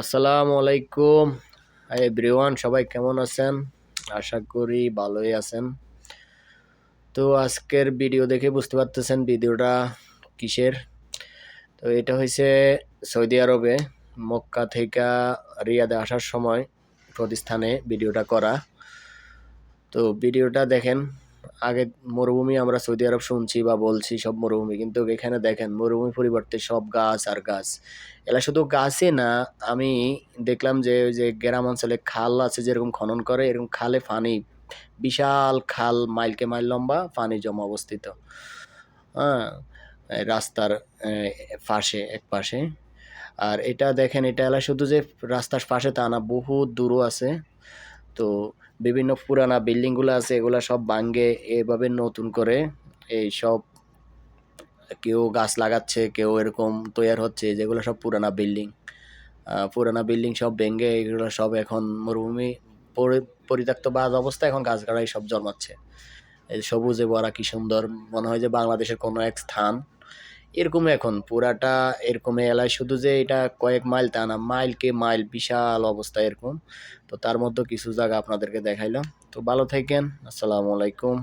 আসসালামু আলাইকুম। এভরিওয়ান, সবাই কেমন আছেন? আশা করি ভালোই আছেন। তো আজকের ভিডিও দেখে বুঝতে পারতেছেন ভিডিওটা কিসের। তো এটা হয়েছে সৌদি আরবে, মক্কা থেকে রিয়াদে আসার সময় প্রতিস্থানে ভিডিওটা করা। তো ভিডিওটা দেখেন আগে মরুভূমি আমরা সৌদি আরব শুনছি বা বলছি, সব মরুভূমি। কিন্তু এখানে দেখেন, মরুভূমি পরিবর্তে সব গাছ আর গাছ। এলা শুধু গাছে না, আমি দেখলাম যে ওই যে গ্রাম অঞ্চলে খাল আছে, যেরকম খনন করে, এরকম খালে পানি, বিশাল খাল, মাইলকে মাইল লম্বা, পানি জমা অবস্থিত। হ্যাঁ রাস্তার পাশে, এক পাশে। আর এটা দেখেন, এটা এলা শুধু যে রাস্তার পাশে তা না বহু দূরও আছে। তো বিভিন্ন পুরানা বিল্ডিংগুলো আছে, এগুলা সব ভাঙ্গে এভাবে নতুন করে এই সব কেউ গাছ লাগাচ্ছে, কেউ এরকম তৈরি হচ্ছে, যেগুলো সব পুরানা বিল্ডিং। পুরানা বিল্ডিং সব ভেঙে এগুলো সব এখন মরুভূমি পরি- পরিত্যক্ত বাদ অবস্থা, এখন গাছ গাড়াই সব জন্মাচ্ছে। এই সবুজে ভরা কি সুন্দর, মনে হয় যে বাংলাদেশের কোনো এক স্থান। এরকম এখন, পুরাটা এরকম এলায় শুধু যে এটা কয়েক মাইল তা না মাইলকে মাইল, বিশাল অবস্থা এরকম। তো তার মধ্যে কিছু জায়গা আপনাদেরকে দেখাইলাম। তো ভালো থাকেন, আসসালামু আলাইকুম।